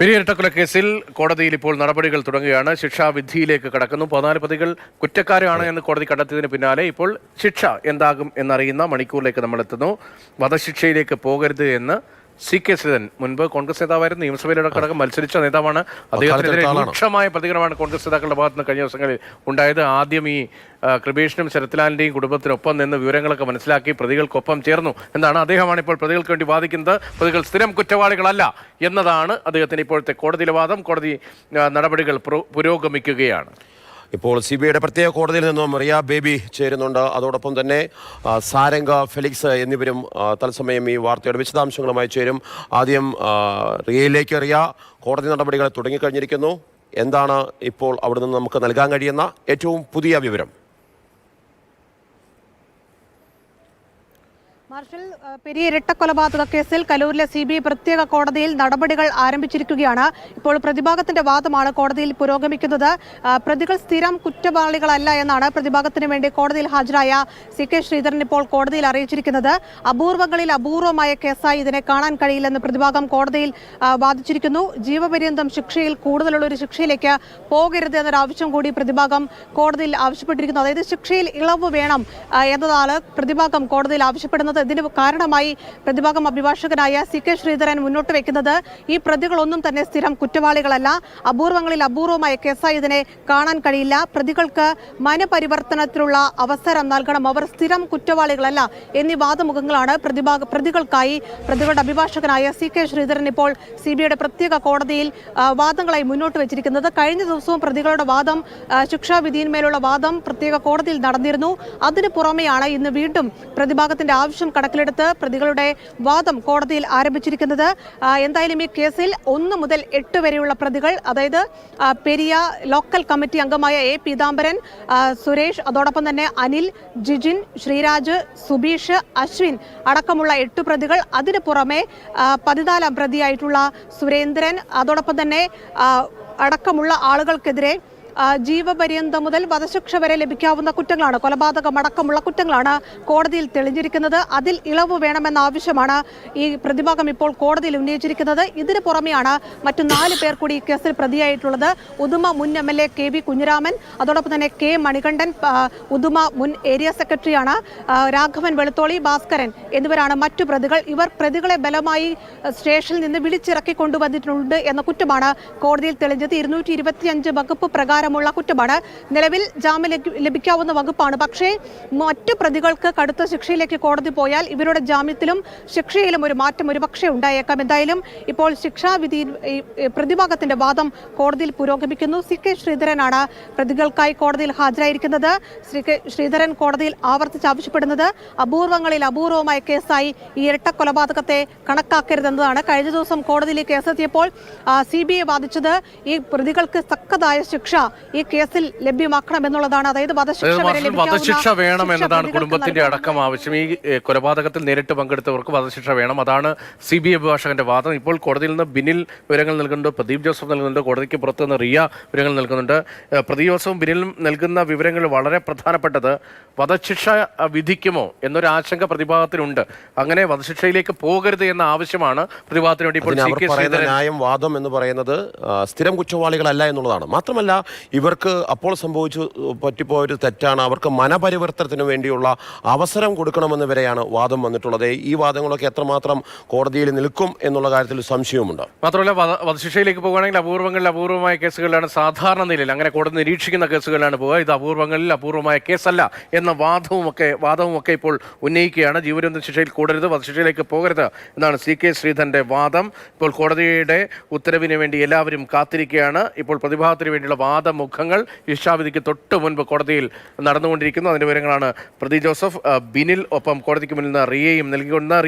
പെരിയരട്ടക്കൊല കേസിൽ കോടതിയിൽ ഇപ്പോൾ നടപടികൾ തുടങ്ങുകയാണ്. ശിക്ഷാവിധിയിലേക്ക് കടക്കുന്നു. പതിനാല് പ്രതികൾ കുറ്റക്കാരാണ് എന്ന് കോടതി കണ്ടെത്തിയതിന് പിന്നാലെ ഇപ്പോൾ ശിക്ഷ എന്താകും എന്നറിയുന്ന മണിക്കൂറിലേക്ക് നമ്മൾ എത്തുന്നു വധശിക്ഷയിലേക്ക് പോകരുത് എന്ന് സി കെ ശ്രീധരൻ മുൻപ് കോൺഗ്രസ് നേതാവായിരുന്നു നിയമസഭയിലടക്കം മത്സരിച്ച നേതാവാണ്. അദ്ദേഹത്തിനെതിരെ. രൂക്ഷമായ പ്രതികരണമാണ് കോൺഗ്രസ് നേതാക്കളുടെ ഭാഗത്ത് നിന്ന് കഴിഞ്ഞ ദിവസങ്ങളിൽ ഉണ്ടായത്. ആദ്യം ഈ കൃപേഷിനും ശരത്ലാലിന്റെയും കുടുംബത്തിനൊപ്പം നിന്ന് വിവരങ്ങളൊക്കെ മനസ്സിലാക്കി പ്രതികൾക്കൊപ്പം ചേർന്നു. എന്നാണ് അദ്ദേഹമാണ് ഇപ്പോൾ പ്രതികൾക്ക് വേണ്ടി വാദിക്കുന്നത്? പ്രതികൾ സ്ഥിരം കുറ്റവാളികളല്ല എന്നതാണ് അദ്ദേഹത്തിന് ഇപ്പോഴത്തെ കോടതിയിലെ വാദം കോടതി നടപടികൾ പുരോഗമിക്കുകയാണ്. ഇപ്പോൾ സി ബി ഐയുടെ പ്രത്യേക കോടതിയിൽ നിന്നും മറിയ ബേബി ചേരുന്നുണ്ട്. അതോടൊപ്പം തന്നെ സാരംഗ ഫെലിക്സ് എന്നിവരും തത്സമയം ഈ വാർത്തയുടെ വിശദാംശങ്ങളുമായി ചേരും. ആദ്യം റിയയിലേക്ക് അറിയ കോടതി നടപടികൾ തുടങ്ങിക്കഴിഞ്ഞിരിക്കുന്നു. എന്താണ് ഇപ്പോൾ അവിടെ നിന്ന് നമുക്ക് നൽകാൻ കഴിയുന്ന ഏറ്റവും പുതിയ വിവരം? മാർഷൽ പെരിയ ഇരട്ടക്കൊലപാതക കേസിൽ കലൂരിലെ സി ബി ഐ പ്രത്യേക കോടതിയിൽ നടപടികൾ ആരംഭിച്ചിരിക്കുകയാണ്. ഇപ്പോൾ പ്രതിഭാഗത്തിന്റെ വാദമാണ് കോടതിയിൽ പുരോഗമിക്കുന്നത്. പ്രതികൾ സ്ഥിരം കുറ്റവാളികളല്ല എന്നാണ് പ്രതിഭാഗത്തിന് വേണ്ടി കോടതിയിൽ ഹാജരായ സി കെ ശ്രീധരൻ ഇപ്പോൾ കോടതിയിൽ അറിയിച്ചിരിക്കുന്നത്. അപൂർവങ്ങളിൽ അപൂർവമായ കേസായി ഇതിനെ കാണാൻ കഴിയില്ലെന്ന് പ്രതിഭാഗം കോടതിയിൽ വാദിച്ചിരിക്കുന്നു. ജീവപര്യന്തം ശിക്ഷയിൽ കൂടുതലുള്ള ഒരു ശിക്ഷയിലേക്ക് പോകരുത് എന്നൊരു ആവശ്യം കൂടി പ്രതിഭാഗം കോടതിയിൽ ആവശ്യപ്പെട്ടിരിക്കുന്നു. അതായത് ശിക്ഷയിൽ ഇളവ് വേണം എന്നതാണ് പ്രതിഭാഗം കോടതിയിൽ ആവശ്യപ്പെടുന്നത് ഇതിന് കാരണമായി പ്രതിഭാഗം അഭിഭാഷകനായ സി കെ ശ്രീധരൻ മുന്നോട്ട് വെക്കുന്നത്. ഈ പ്രതികളൊന്നും തന്നെ സ്ഥിരം കുറ്റവാളികളല്ല. അപൂർവങ്ങളിൽ അപൂർവമായ കേസായി ഇതിനെ കാണാൻ കഴിയില്ല. പ്രതികൾക്ക് മനപരിവർത്തനത്തിലുള്ള അവസരം നൽകണം. അവർ സ്ഥിരം കുറ്റവാളികളല്ല എന്നീ വാദമുഖങ്ങളാണ് പ്രതിഭാഗ പ്രതികൾക്കായി പ്രതികളുടെ അഭിഭാഷകനായ സി കെ ശ്രീധരൻ ഇപ്പോൾ സി ബി പ്രത്യേക കോടതിയിൽ വാദങ്ങളായി മുന്നോട്ട് വെച്ചിരിക്കുന്നത്. കഴിഞ്ഞ ദിവസവും പ്രതികളുടെ വാദം ശിക്ഷാവിധിയിന്മേലുള്ള വാദം പ്രത്യേക കോടതിയിൽ നടന്നിരുന്നു. അതിന് പുറമെയാണ് ഇന്ന് വീണ്ടും പ്രതിഭാഗത്തിന്റെ ആവശ്യം കണക്കിലെടുത്ത് പ്രതികളുടെ വാദം കോടതിയിൽ ആരംഭിച്ചിരിക്കുന്നത്. എന്തായാലും ഈ കേസിൽ ഒന്ന് മുതൽ എട്ട് വരെയുള്ള പ്രതികൾ അതായത് പെരിയ ലോക്കൽ കമ്മിറ്റി അംഗമായ എ പീതാംബരൻ സുരേഷ് അതോടൊപ്പം തന്നെ അനിൽ ജിജിൻ ശ്രീരാജ് സുബീഷ് അശ്വിൻ അടക്കമുള്ള എട്ട് പ്രതികൾ. അതിന് പുറമെ പതിനാലാം പ്രതിയായിട്ടുള്ള സുരേന്ദ്രൻ അതോടൊപ്പം തന്നെ അടക്കമുള്ള ആളുകൾക്കെതിരെ ജീവപര്യന്തം മുതൽ വധശിക്ഷ വരെ ലഭിക്കാവുന്ന കുറ്റങ്ങളാണ്. കൊലപാതകം അടക്കമുള്ള കുറ്റങ്ങളാണ് കോടതിയിൽ തെളിഞ്ഞിരിക്കുന്നത്. അതിൽ ഇളവ് വേണമെന്ന ആവശ്യമാണ് ഈ പ്രതിഭാഗം ഇപ്പോൾ കോടതിയിൽ ഉന്നയിച്ചിരിക്കുന്നത്. ഇതിന് പുറമെയാണ് മറ്റു നാല് പേർ കൂടി ഈ കേസിൽ പ്രതിയായിട്ടുള്ളത്. ഉദുമ മുൻ M L A K V Kunhiraman അതോടൊപ്പം തന്നെ കെ മണികണ്ഠൻ ഉദുമ മുൻ ഏരിയ സെക്രട്ടറിയാണ് രാഘവൻ വെളുത്തോളി ഭാസ്കരൻ എന്നിവരാണ് മറ്റു പ്രതികൾ. ഇവർ പ്രതികളെ ബലമായി സ്റ്റേഷനിൽ നിന്ന് വിളിച്ചിറക്കി കൊണ്ടുവന്നിട്ടുണ്ട് എന്ന കുറ്റമാണ് കോടതിയിൽ തെളിഞ്ഞത്. ഇരുന്നൂറ്റി വകുപ്പ് വകുപ്പ് പ്രകാരമുള്ള കുറ്റമാണ്. നിലവിൽ ജാമ്യം ലഭിക്കാവുന്ന വകുപ്പാണ്. പക്ഷേ മറ്റു പ്രതികൾക്ക് കടുത്ത ശിക്ഷയിലേക്ക് കോടതി പോയാൽ ഇവരുടെ ജാമ്യത്തിലും ശിക്ഷയിലും ഒരു മാറ്റം ഒരു പക്ഷേ ഉണ്ടായേക്കാം. എന്തായാലും ഇപ്പോൾ ശിക്ഷാവിധി പ്രതിഭാഗത്തിന്റെ വാദം കോടതിയിൽ പുരോഗമിക്കുന്നു. സി കെ ശ്രീധരനാണ് പ്രതികൾക്കായി കോടതിയിൽ ഹാജരായിരിക്കുന്നത്. ശ്രീ കെ ശ്രീധരൻ കോടതിയിൽ ആവർത്തിച്ച് ആവശ്യപ്പെടുന്നത് അപൂർവങ്ങളിൽ അപൂർവമായ കേസായി ഈ ഇരട്ട കൊലപാതകത്തെ കണക്കാക്കരുതെന്നതാണ്. കഴിഞ്ഞ ദിവസം കോടതിയിൽ കേസെത്തിയപ്പോൾ സി ബി ഐ വാദിച്ചത് ഈ പ്രതികൾക്ക് തക്കതായ ശിക്ഷ ഈ കേസിൽ ലഭ്യമാക്കണം എന്നുള്ളതാണ്. അതായത് വധശിക്ഷ വേണം എന്നതാണ് കുടുംബത്തിന്റെ അടക്കം ആവശ്യം. ഈ കൊലപാതകത്തിൽ നേരിട്ട് പങ്കെടുത്തവർക്ക് വധശിക്ഷ വേണം. അതാണ് സി ബി അഭിഭാഷകന്റെ വാദം. ഇപ്പോൾ കോടതിയിൽ നിന്ന് ബിനിൽ വിവരങ്ങൾ നൽകുന്നുണ്ട് പ്രദീപ് ജോസഫ് നൽകുന്നുണ്ട് കോടതിക്ക് പുറത്തു നിന്ന് റിയ വിവരങ്ങൾ നൽകുന്നുണ്ട്. പ്രദീപ് ജോസഫും ബിനിലും നൽകുന്ന വിവരങ്ങൾ വളരെ പ്രധാനപ്പെട്ടത് വധശിക്ഷ വിധിക്കുമോ എന്നൊരു ആശങ്ക പ്രതിഭാഗത്തിനുണ്ട് അങ്ങനെ വധശിക്ഷയിലേക്ക് പോകരുത് എന്ന ആവശ്യമാണ് പ്രതിഭാഗത്തിന് വേണ്ടി ഇപ്പോൾ സി കെ പറയുന്ന ന്യായം വാദം എന്ന് പറയുന്നത് സ്ഥിരം കുറ്റവാളികളല്ല എന്നുള്ളതാണ്. മാത്രമല്ല ഇവർക്ക് അപ്പോൾ സംഭവിച്ചു പറ്റിപ്പോയ ഒരു തെറ്റാണ്. അവർക്ക് മനപരിവർത്തനത്തിന് വേണ്ടിയുള്ള അവസരം കൊടുക്കണമെന്ന് വരെയാണ് വാദം വന്നിട്ടുള്ളത്. ഈ വാദങ്ങളൊക്കെ എത്രമാത്രം കോടതിയിൽ നിൽക്കും എന്നുള്ള കാര്യത്തിൽ സംശയമുണ്ട് മാത്രമല്ല വധ വധശിക്ഷയിലേക്ക് പോകുകയാണെങ്കിൽ അപൂർവങ്ങളിൽ അപൂർവമായ കേസുകളിലാണ് സാധാരണ നിലയിൽ അങ്ങനെ കോടതി നിരീക്ഷിക്കുന്ന കേസുകളിലാണ് പോവുക ഇത് അപൂർവങ്ങളിൽ അപൂർവമായ കേസല്ല എന്ന വാദവുമൊക്കെ വാദവുമൊക്കെ ഇപ്പോൾ ഉന്നയിക്കുകയാണ്. ജീവരന്ത ശിക്ഷയിൽ കൂടരുത് വധശിക്ഷയിലേക്ക് പോകരുത് എന്നാണ് സി കെ ശ്രീധരന്റെ വാദം. ഇപ്പോൾ കോടതിയുടെ ഉത്തരവിന് വേണ്ടി എല്ലാവരും കാത്തിരിക്കുകയാണ്. ഇപ്പോൾ പ്രതിഭാഗത്തിന് വേണ്ടിയുള്ള വാദമുഖങ്ങൾ ശിക്ഷാവിധിക്ക് തൊട്ട് മുൻപ് കോടതിയിൽ നടന്നുകൊണ്ടിരിക്കുന്നു. അതിന്റെ വിവരങ്ങളാണ് പ്രതി ജോസഫ് ബിനിൽ ഒപ്പം കോടതിക്ക് മുന്നിൽ നിന്ന് റിയയും നൽകിക്കൊണ്ട